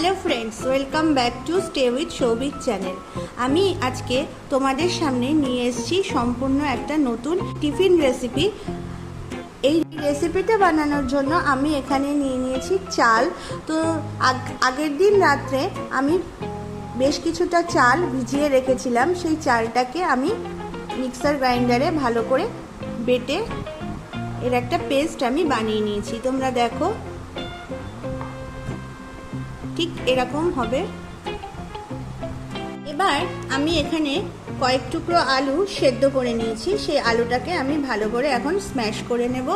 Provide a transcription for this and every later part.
Hello friends, welcome back to stay with Souvik channel. আমি আজকে তোমাদের সামনে নিয়ে এসেছি সম্পূর্ণ একটা নতুন টিফিন রেসিপি এই রেসিপিটা বানানোর জন্য আমি এখানে নিয়ে নিয়েছি চাল। তো আগ- আগের দিন রাত্রে আমি বেশ কিছুটা চাল ভিজিয়ে রেখেছিলাম। সেই চালটাকে আমি মিক্সার গ্রাইন্ডারে ভালো করে বেটে এর একটা পেস্ট আমি বানিয়ে নিয়েছি। তোমরা দেখো ঠিক এরকম হবে। এবার আমি এখানে কয়েক টুকরো আলু সেদ্ধ করে নিয়েছি। সেই আলুটাকে আমি ভালো করে এখন স্ম্যাশ করে নেব।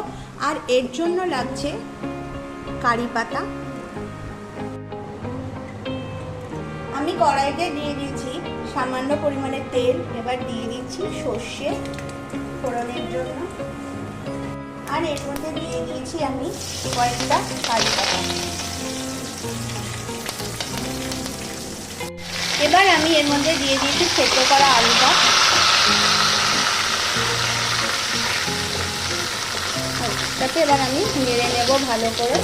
আর এর জন্য লাগছে কারি পাতা। আমি কড়াইতে দিয়ে দিয়েছি সামান্য পরিমাণে তেল। এবার দিয়ে দিচ্ছি সর্ষে ফোড়নের জন্য। আর এর মধ্যে দিয়ে দিয়েছি আমি কয়েকটা কারি পাতা। এবার আমি এর মধ্যে দিয়ে দিয়েছি সেদ্ধ করা আলুটা। তাতে এবার আমি নেড়ে নেব ভালো করে।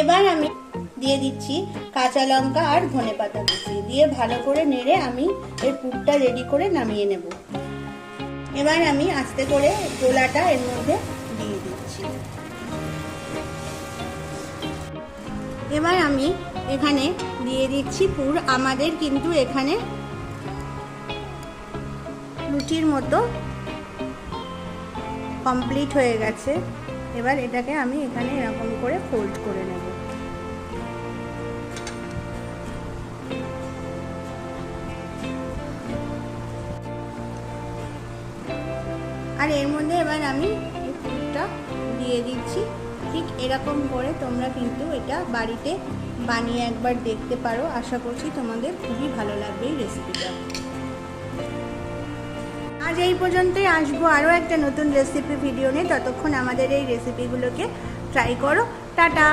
এবার আমি দিয়ে দিচ্ছি কাঁচা লঙ্কা আর ধনে পাতা কুচি। দিয়ে ভালো করে নেড়ে আমি এর পুরটা রেডি করে নামিয়ে নেব। এবার আমি আস্তে করে গোলাটা এর মধ্যে দিয়ে দিচ্ছি। এবার আমি এখানে দিয়ে দিচ্ছি পুর। আমাদের কিন্তু এখানে রুটির মতো কমপ্লিট হয়ে গেছে। এবার এটাকে আমি এখানে এরকম করে ফোল্ড করে নেব। আর এর মধ্যে এবার আমি পুরটা দিয়ে দিচ্ছি। ঠিক এরকম করে তোমরা কিন্তু এটা বাড়িতে বানিয়ে একবার দেখতে পারো। আশা করছি তোমাদের খুবই ভালো লাগবে এই রেসিপিটা আজ এই পর্যন্তই আসব আরও একটা নতুন রেসিপি ভিডিও নিয়ে। ততক্ষণ আমাদের এই রেসিপিগুলোকে ট্রাই করো। টাটা!